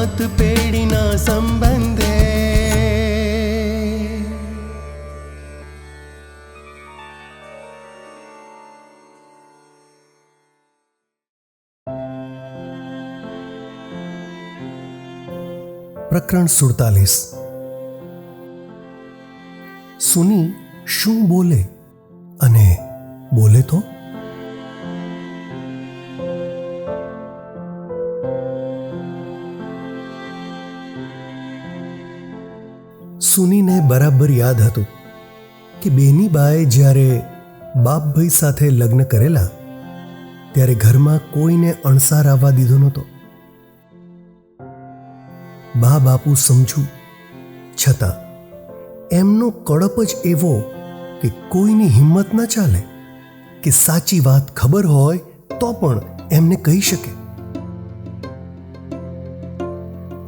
સાત પેઢીના સંબંધે પ્રકરણ સુડતાલીસ સુની શું બોલે અને બોલે તો સુનીને બરાબર યાદ હતું કે બેની બાએ જ્યારે બાપભાઈ સાથે લગ્ન કરેલા, ત્યારે ઘરમાં કોઈને અણસાર આવવા દીધો નહોતો. બા બાપુ સમજુ, છતાં એમનો કડપ જ એવો કે કોઈની હિંમત ના ચાલે, કે સાચી વાત ખબર હોય તો પણ એમને કહી શકે.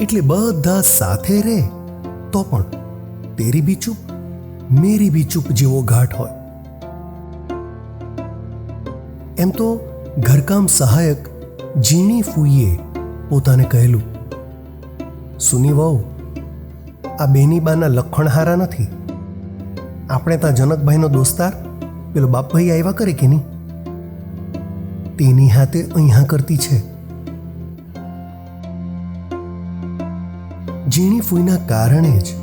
એટલે બધા સાથે રહે તો પણ તેરી બી ચૂપ મેરી બી ચૂપ જેવો ઘાટ હોય એમ તો ઘરકામ સહાયક જીણી ફૂઈએ પોતાને કહેલું સુની વહુ આ બેનીબાના લખણ હારા નથી આપણે ત્યાં જનકભાઈનો દોસ્તાર પેલો બાપભાઈ આવ્યા કરે કે નહીં તેની હાથે અહીંયા કરતી છે ઝીણી ફૂઈના કારણે જ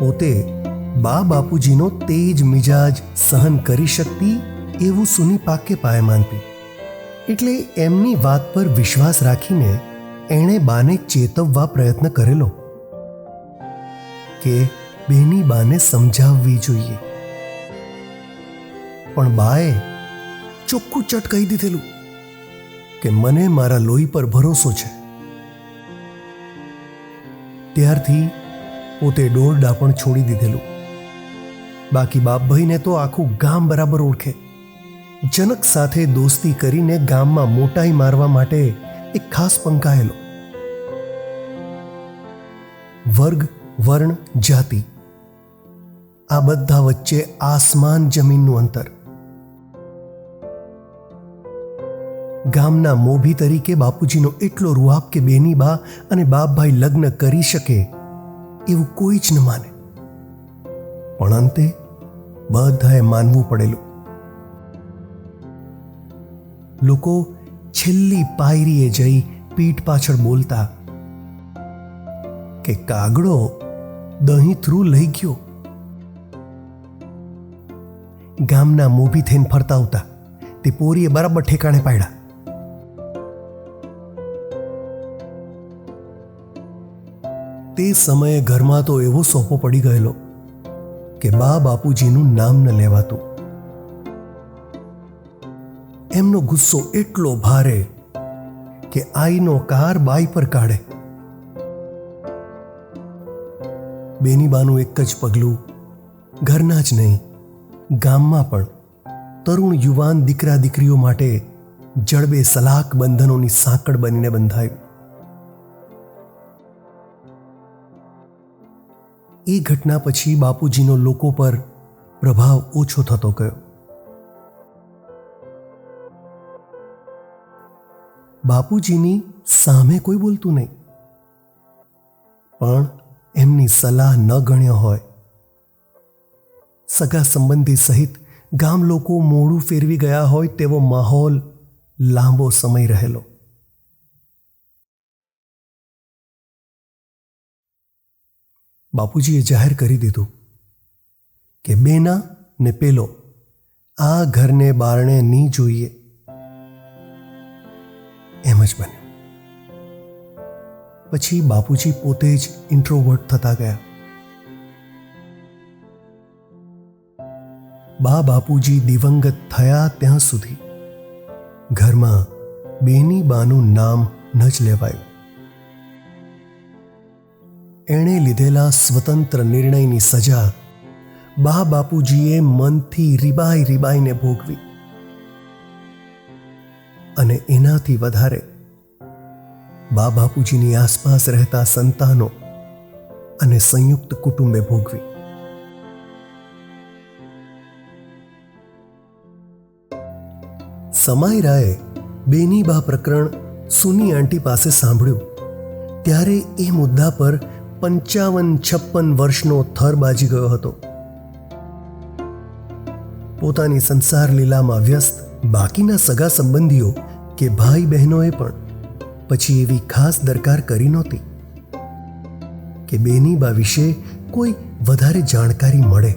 પોતે બા બાપુજીનો તેજ મિજાજ સહન કરી શકતી એવું સુની પાકે પાયે માનતી એટલે એમની વાત પર વિશ્વાસ રાખીને એણે બાને ચેતવવા પ્રયત્ન કરેલો કે બેની બાને સમજાવવી જોઈએ. પણ બાએ ચોખ્ખું ચટ કહી દીધેલું કે મને મારા લોહી પર ભરોસો છે. ત્યારથી પોતે ડોરડા પણ છોડી દીધેલું. બાકી બાપભાઈને તો આખું ગામ બરાબર ઓળખે. જનક સાથે દોસ્તી કરીને ગામમાં મોટાઈ મારવા માટે એક ખાસ પંકાયેલો વર્ગ, વર્ણ, જાતિ. આ બધા વચ્ચે આસમાન જમીનનું અંતર. ગામના મોભી તરીકે બાપુજીનો એટલો રૂઆબ કે બેની બા અને બાપભાઈ લગ્ન કરી શકે એવું કોઈ જ ન માને. પણ અંતે બધાએ માનવું પડેલું. લોકો છેલ્લી પાયરીએ જઈ પીઠ પાછળ બોલતા કે કાગડો દહીં થ્રુ લઈ ગયો. ગામના મોભી થઈને ફરતા આવતા. તે પોરીએ બરાબર ઠેકાણે પાડ્યા. સમયે ઘરમાં તો એવો સોપો પડી ગયેલો કે બા બાપુજીનું નામ ન લેવાતું. એમનો ગુસ્સો એટલો ભારે કે આઈનો કાર બાઈ પર કાઢે. બેનીબાનું એક જ પગલું, ઘરના જ નહીં, ગામમાં પણ. તરુણ યુવાન દીકરા દીકરીઓ માટે જડબે સલાક બંધનોની સાંકળ બનીને બંધાયું. એ ઘટના પછી બાપુજીનો લોકો પર પ્રભાવ ઓછો થતો ગયો. બાપુજીની સામે કોઈ બોલતું નહીં. પણ એમની સલાહ ન ગણ્યો હોય. સગા સંબંધી સહિત ગામ લોકો મોડું ફેરવી ગયા હોય તેવો માહોલ લાંબો સમય રહેલો. બાપુજીએ જાહેર કરી દીધું કે બેના ને પેલો આ ઘરને બારણે નહીં જોઈએ. એમ જ બન્યું. પછી બાપુજી પોતે જ ઇન્ટ્રોવર્ટ થતા ગયા. બા બાપુજી દિવંગત થયા ત્યાં સુધી ઘરમાં બેની બાનું નામ ન જ લેવાયું. એણે લીધેલા સ્વતંત્ર નિર્ણયની સજા બા બાપુજીએ મનથી રીબાઈ રીબાઈને ભોગવી. અને એનાથી વધારે બા બાપુજીની આસપાસ રહેતા સંતાનો અને સંયુક્ત કુટુંબે ભોગવી. સમાયરાએ બેની બા પ્રકરણ સુની આંટી પાસે સાંભળ્યું. ત્યારે એ મુદ્દા પર પંચાવન, છપ્પન વર્ષનો થર બાજી ગયો હતો. પોતાની સંસાર લીલામાં વ્યસ્ત, બાકીના સગા સંબંધીઓ કે ભાઈ બહેનોએ પણ પછી એવી ખાસ દરકાર કરી નહોતી કે બેની બા વિશે કોઈ વધારે જાણકારી મળે.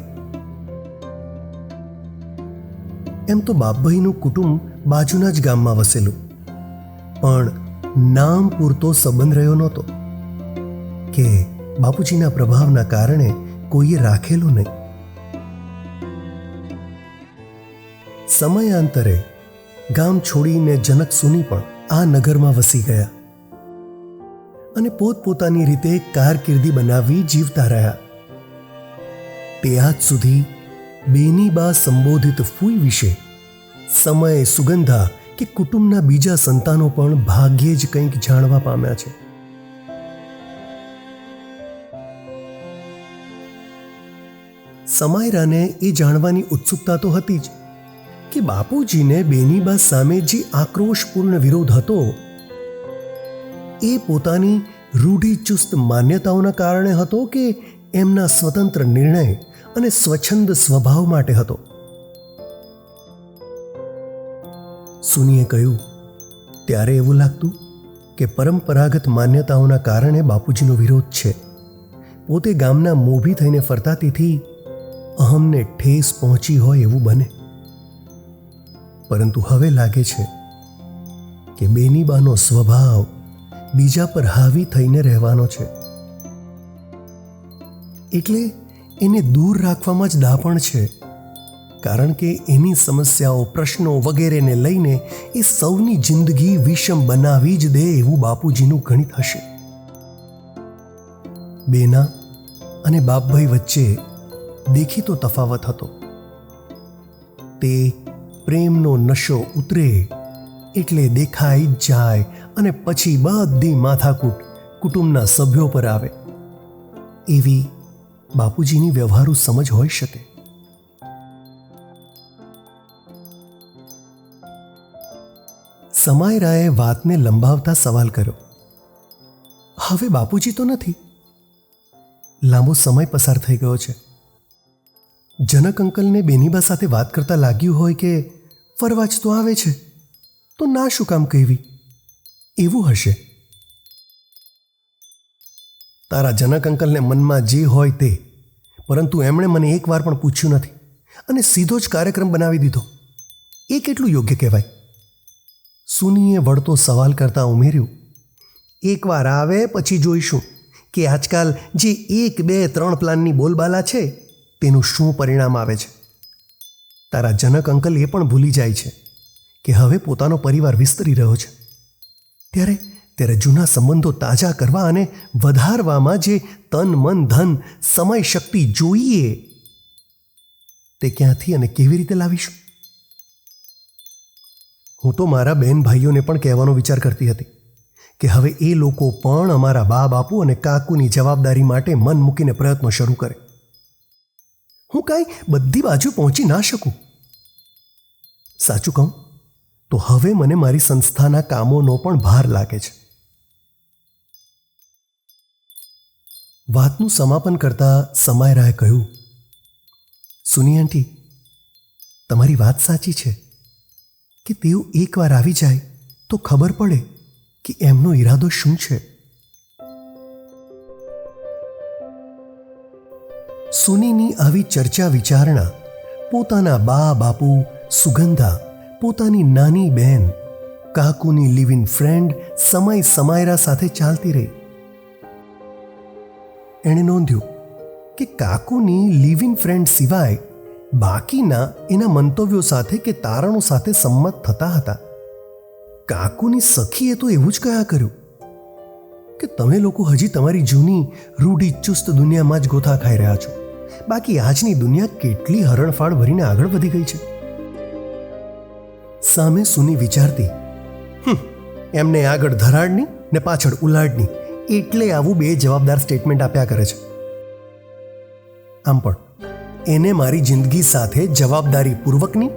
એમ તો બાપભાઈનું કુટુંબ બાજુના જ ગામમાં વસેલું, પણ નામ પૂરતો સંબંધ રહ્યો નહોતો કે બાપુજીના પ્રભાવના કારણે કોઈએ રાખેલું નહીં. સમયાંતરે ગામ છોડીને જનક સુની પણ આ નગરમાં વસી ગયા અને પોતપોતાની રીતે કારકિર્દી બનાવી જીવતા રહ્યા. તે આજ સુધી બેની બા સંબોધિત ફૂઈ વિશે સમય સુગંધા કે કુટુંબના બીજા સંતાનો પણ ભાગ્યે જ કંઈક જાણવા પામ્યા છે. સમાયરાને એ જાણવાની ઉત્સુકતા તો હતી જ કે બાપુજીને બેનીબા સામે જે આક્રોશપૂર્ણ વિરોધ હતો, એ પોતાની રૂઢિચુસ્ત માન્યતાઓના કારણે હતો કે એમના સ્વતંત્ર નિર્ણય અને સ્વચ્છંદ સ્વભાવ માટે હતો. સુનીએ કહ્યું, ત્યારે એવું લાગતું કે પરંપરાગત માન્યતાઓના કારણે બાપુજીનો વિરોધ છે. પોતે ગામના મોભી થઈને ફરતા તેથી અહમને ઠેસ પહોંચી હોય એવું બને. પરંતુ હવે લાગે છે કે બેનીબાનો સ્વભાવ બીજા પર હાવી થઈને રહેવાનો છે. એટલે એને દૂર રાખવામાં જ દાપણ છે, કારણ કે એની સમસ્યાઓ, પ્રશ્નો વગેરેને લઈને એ સૌની જિંદગી વિષમ બનાવી જ દે એવું બાપુજીનું ગણિત હશે. બેના અને બાપભાઈ વચ્ચે દેખીતો તફાવત હતો. તે પ્રેમનો નશો ઉતરે એટલે દેખાઈ જાય અને પછી બધી માથાકૂટ કુટુંબના સભ્યો પર આવે. એવી બાપુજીની વ્યવહારુ સમજ હોઈ શકે. સમાયરાએ વાતને લંબાવતા સવાલ કર્યો. હવે બાપુજી તો નથી? લાંબો સમય પસાર થઈ ગયો છે. જનક અંકલને બેનીબા સાથે વાત કરતા લાગ્યું હોય કે, ફરવા જ તો આવે છે. તો ના શું કામ કહેવી? એવું હશે. તારા જનક અંકલને મનમાં જે હોય તે. પરંતુ એમણે મને એકવાર પણ પૂછ્યું નથી અને સીધો જ કાર્યક્રમ બનાવી દીધો. એ કેટલું યોગ્ય કહેવાય? સુનીએ વળતો સવાલ કરતા ઉમેર્યું, એકવાર આવે પછી જોઈશું કે આજકાલ જે એક બે ત્રણ પ્લાનની બોલબાલા છે તેનું શું પરિણામ આવે છે? તારા જનક અંકલ એ પણ ભૂલી જાય છે કે હવે પોતાનો પરિવાર વિસ્તરી રહ્યો છે. ત્યારે ત્યારે જૂના સંબંધો તાજા કરવા અને વધારવામાં જે તન, મન, ધન, સમય, શક્તિ જોઈએ, તે ક્યાંથી અને કેવી રીતે લાવીશું? હું તો મારા બહેન ભાઈઓને પણ કહેવાનો વિચાર કરતી હતી કે હવે એ લોકો પણ અમારા બા બાપુ અને કાકુની જવાબદારી માટે મન મૂકીને પ્રયત્નો શરૂ કરે. હું કાંઈ બધી બાજુ પહોંચી ના શકું. સાચું કહું, તો હવે મને મારી સંસ્થાના કામોનો પણ ભાર લાગે છે. વાતનું સમાપન કરતા સમાયરાએ કહ્યું, સુની આંટી, તમારી વાત સાચી છે કે તેઓ એકવાર આવી જાય તો ખબર પડે કે એમનો ઈરાદો શું છે? સુનીની આવી ચર્ચા વિચારણા, પોતાના બા બાપુ સુગંધા, પોતાની નાની બહેન, કાકુની લિવ ઇન ફ્રેન્ડ સમય સમાયરા સાથે ચાલતી રહી. એણે નોંધ્યું કે કાકુની લિવ ઇન ફ્રેન્ડ સિવાય બાકીના એના મંતવ્યો સાથે કે તારણો સાથે સંમત થતા હતા. કાકુની સખીએ તો એવું જ કયા કર્યું કે તમે લોકો હજી તમારી જૂની રૂઢી ચુસ્ત દુનિયામાં જ ગોથા ખાઈ રહ્યા છો. બાકી આજની દુનિયા કેટલી હરણફાળ ભરીને આગળ વધી ગઈ છે? સામે સુની વિચારતી એમને આગળ ધરાડની ને પાછળ ઉલાડની એટલે આવું બે જવાબદાર સ્ટેટમેન્ટ આપ્યા કરે છે. આમ પણ, એને મારી જિંદગી સાથે જવાબદારી પૂર્વકની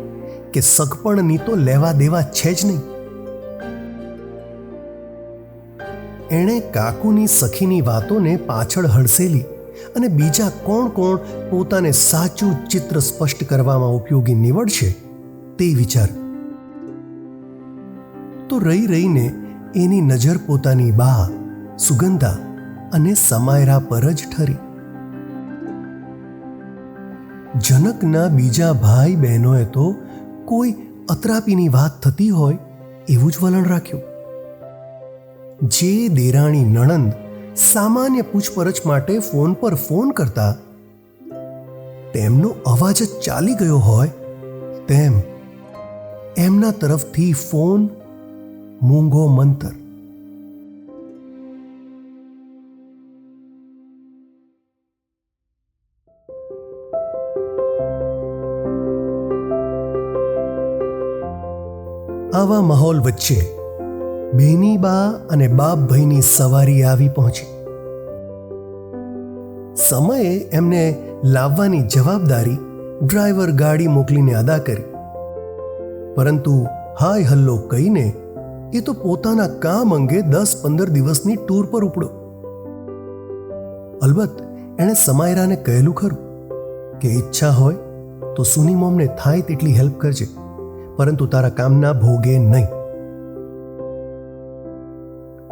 કે સગપણની તો લેવા દેવા છે જ નહીં. એણે કાકુની સખીની વાતોને પાછળ હડસેલી અને બીજા કોણ કોણ પોતાને સાચું ચિત્ર સ્પષ્ટ કરવામાં ઉપયોગી નીવડશે તે વિચાર. તો રહી રહીને એની નજર પોતાની બા, સુગંધા અને સમાયરા પર જ ઠરી. જનકના બીજા ભાઈ બહેનોએ તો કોઈ અત્રાપીની વાત થતી હોય એવું જ વલણ રાખ્યું. જે દેરાણી નણંદ સામાન્ય પૂછપરછ માટે ફોન પર ફોન કરતા તેમનો અવાજ જ ચાલી ગયો હોય તેમ એમના તરફથી ફોન મૂંગો મંતર. આવા માહોલ વચ્ચે બેનીબા અને બાપભાઈની સવારી આવી પહોંચી. સમયે એમને લાવવાની જવાબદારી ડ્રાઈવર ગાડી મોકલીને અદા કરી. પરંતુ હાય હલ્લો કહીને એ તો પોતાના કામ અંગે દસ પંદર દિવસની ટૂર પર ઉપડો અલબત્ત એણે સમાયરાને કહેલું ખરું કે ઈચ્છા હોય તો સુની મોમને થાય તેટલી હેલ્પ કરજે, પરંતુ તારા કામના ભોગે નહીં.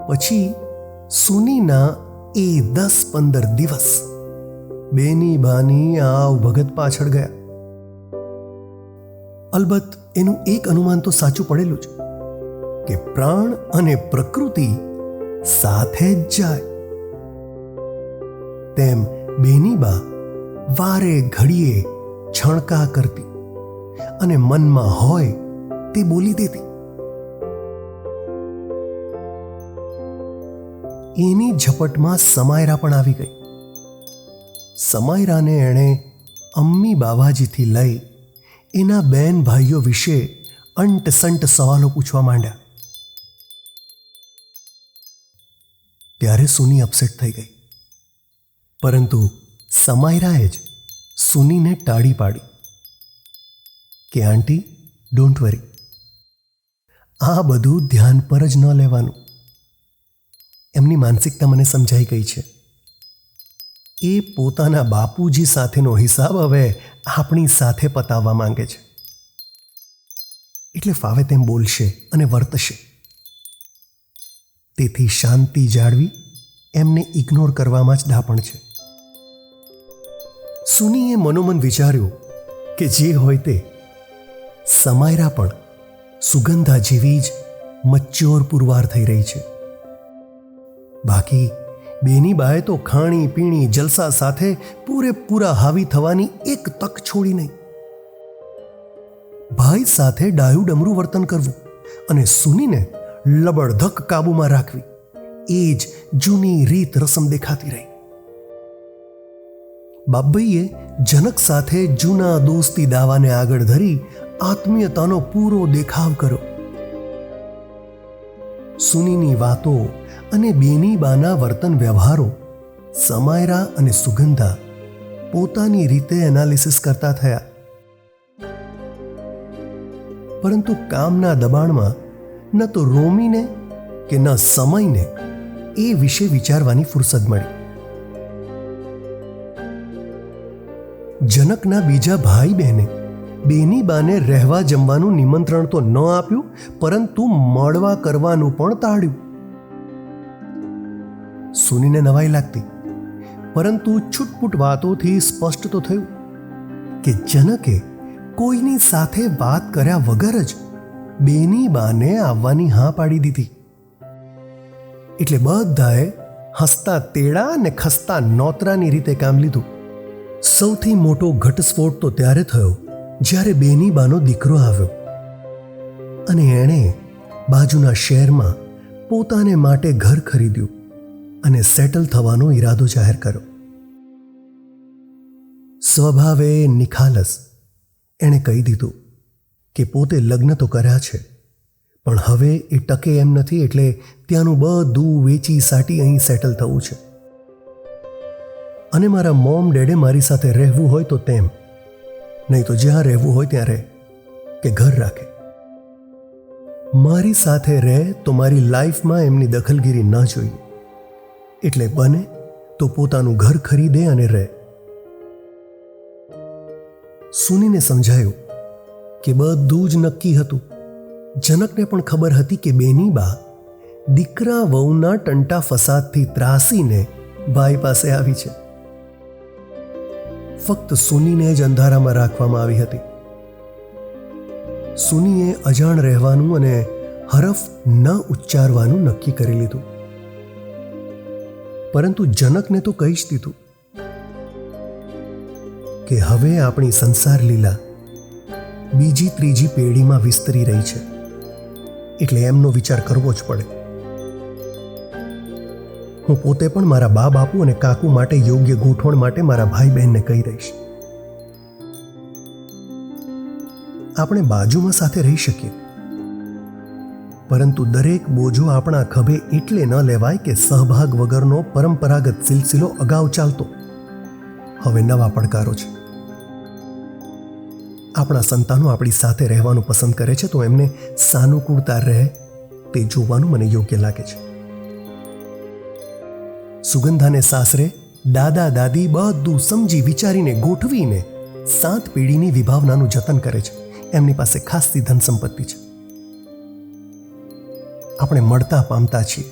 પછી સુનીના એ દસ પંદર દિવસ બેની બાની આવ ભગત પાછળ ગયા. અલબત્ત એનું એક અનુમાન તો સાચું પડેલું જ કે પ્રાણ અને પ્રકૃતિ સાથે જ જાય. તેમ બેનીબા વારે ઘડીએ છણકા કરતી અને મનમાં હોય તે બોલી દેતી. એની ઝપટમાં સમાયરા પણ આવી ગઈ. સમાયરાને એણે અમ્મી બાવાજીથી લઈ એના બેન ભાઈઓ વિશે અંટસંટ સવાલો પૂછવા માંડ્યા. ત્યારે સુની અપસેટ થઈ ગઈ. પરંતુ સમાયરાએ જ સુનીને ટાળી પાડી કે, આંટી ડોન્ટ વરી આ બધું ધ્યાન પર જ ન લેવાનું. એમની માનસિકતા મને સમજાઈ ગઈ છે. એ પોતાના બાપુજી સાથેનો હિસાબ હવે આપણી સાથે પતાવવા માંગે છે. એટલે ફાવે તેમ બોલશે અને વર્તશે. તેથી શાંતિ જાળવી એમને ઇગ્નોર કરવામાં જ ડાપણ છે. સુનીએ મનોમન વિચાર્યું કે જે હોય તે સમાયરા પણ સુગંધા જેવી જ મચ્યોર પુરવાર થઈ રહી છે. બાકી બેની બાએ તો ખાણી પીણી જલસા સાથે પૂરેપૂરા હાવી થવાની એક તક છોડી નહીં. ભાઈ સાથે ડાયું ડમરું વર્તન કરવું અને સુનીને લબડધક કાબૂમાં રાખવી, એ જ જૂની રીત રસમ દેખાતી રહી. બાબઈએ જનક સાથે જૂના દોસ્તી દાવાને આગળ ધરી આત્મીયતાનો પૂરો દેખાવ કર્યો. સુનીની વાતો અને બેની બાના વર્તન વ્યવહારો, સમાયરા અને સુગંધા પોતાની રીતે એનાલિસિસ કરતા થયા. પરંતુ કામના દબાણમાં ન તો રોમીને કે ન સમયને એ વિશે વિચારવાની ફુરસદ મળી. જનકના બીજા ભાઈ બહેને બેની બાને રહેવા જમવાનું નિમંત્રણ તો ન આપ્યું, પરંતુ મળવા કરવાનું પણ ટાળ્યું. સુનીને નવાઈ લાગતી. પરંતુ છૂટપૂટ વાતોથી સ્પષ્ટ તો થયું કે જનકે કોઈની સાથે વાત કર્યા વગર જ બેની બાને આવવાની હા પાડી દીધી. એટલે બધાએ હસતા તેડા અને ખસતા નોતરાની રીતે કામ લીધું. સૌથી મોટો ઘટસ્ફોટ તો ત્યારે થયો જ્યારે બેની બાનો દીકરો આવ્યો અને એણે બાજુના શહેરમાં પોતાને માટે ઘર ખરીદ્યું અને સેટલ થવાનો ઈરાદો જાહેર કર્યો. સ્વભાવે નિખાલસ. એણે કહી દીધું કે પોતે લગ્ન તો કર્યા છે, પણ હવે એ ટકે એમ નથી એટલે ત્યાંનું બધું વેચી સાટી અહીં સેટલ થવું છે. અને મારા મોમ ડેડે મારી સાથે રહેવું હોય તો તેમ. નહીં તો જ્યાં રહેવું હોય ત્યાં રહે કે ઘર રાખે. મારી સાથે રહે તો મારી લાઈફમાં એમની દખલગીરી ન જોઈએ. એટલે બને તો પોતાનું ઘર ખરીદે અને રહે. સુનીને સમજાયું કે બધું જ નક્કી હતું. જનકને પણ ખબર હતી કે બેની બા દીકરા વહુના ટંટા ફસાદથી ત્રાસીને ભાઈ પાસે આવી છે. ફક્ત સુનીને જ અંધારામાં રાખવામાં આવી હતી. સુનીએ અજાણ રહેવાનું અને હરફ ન ઉચ્ચારવાનું નક્કી કરી લીધું. પરંતુ જનકને તો કહી જ દીધું કે હવે આપણી સંસાર લીલા બીજી ત્રીજી પેઢીમાં વિસ્તરી રહી છે. એટલે એમનો વિચાર કરવો જ પડે. હું પોતે પણ મારા બા બાપુ અને કાકુ માટે યોગ્ય ગોઠવણ માટે મારા ભાઈ બહેનને કહી રહીશ આપણે બાજુમાં સાથે રહી શકીએ. પરંતુ દરેક બોજો આપણા ખભે એટલે ન લેવાય કે સહભાગ વગરનો પરંપરાગત સિલસિલો અગાઉ ચાલતો. હવે નવા પડકારો છે. આપણા સંતાનો આપણી સાથે રહેવાનું પસંદ કરે છે તો એમને સાનુકૂળતા રહે, તે જોવાનું મને યોગ્ય લાગે છે. સુગંધાને સાસરે, દાદા, દાદી બધું સમજી વિચારીને ગોઠવીને સાત પેઢીની વિભાવનાનું જતન કરે છે. એમની પાસે ખાસી ધન સંપત્તિ છે. આપણે મળતા પામતા છીએ.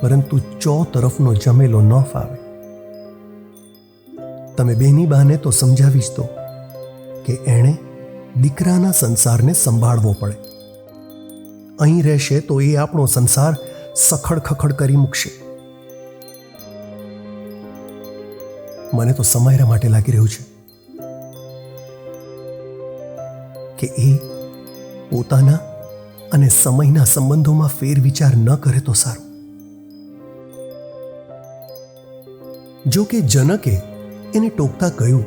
પરંતુ ચો તરફનો જમેલો ન ફાવે. તમે બેની બાને તો સમજાવી જ દો કે એણે દીકરાના સંસારને સંભાળવો પડે. અહીં રહેશે તો એ આપણો સંસાર સખડ ખખડ કરી મૂકશે. મને તો સમાયરા માટે લાગી રહ્યું છે કે એ પોતાના અને સમયના સંબંધોમાં ફેરવિચાર ન કરે તો સારું. જો કે જનકે એને ટોકતા કહ્યું,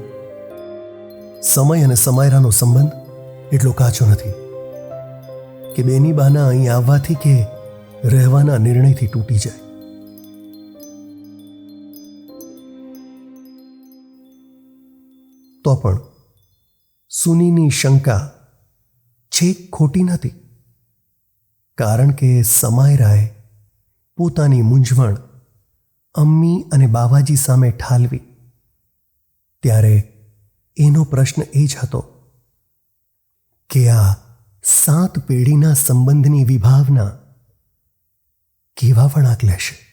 સમય અને સમાયરાનો સંબંધ એટલો કાચો નથી કે બેની બાના અહીં આવવાથી કે રહેવાના નિર્ણયથી તૂટી જાય. તો પણ સુનીની શંકા છેક ખોટી નથી. કારણ કે સમાયરાએ પોતાની મૂંઝવણ અમ્મી અને બાવાજી સામે ઠાલવી. ત્યારે એનો પ્રશ્ન એ જ હતો કે આ સાત પેઢીના સંબંધની વિભાવના કેવા વળાંક લેશે?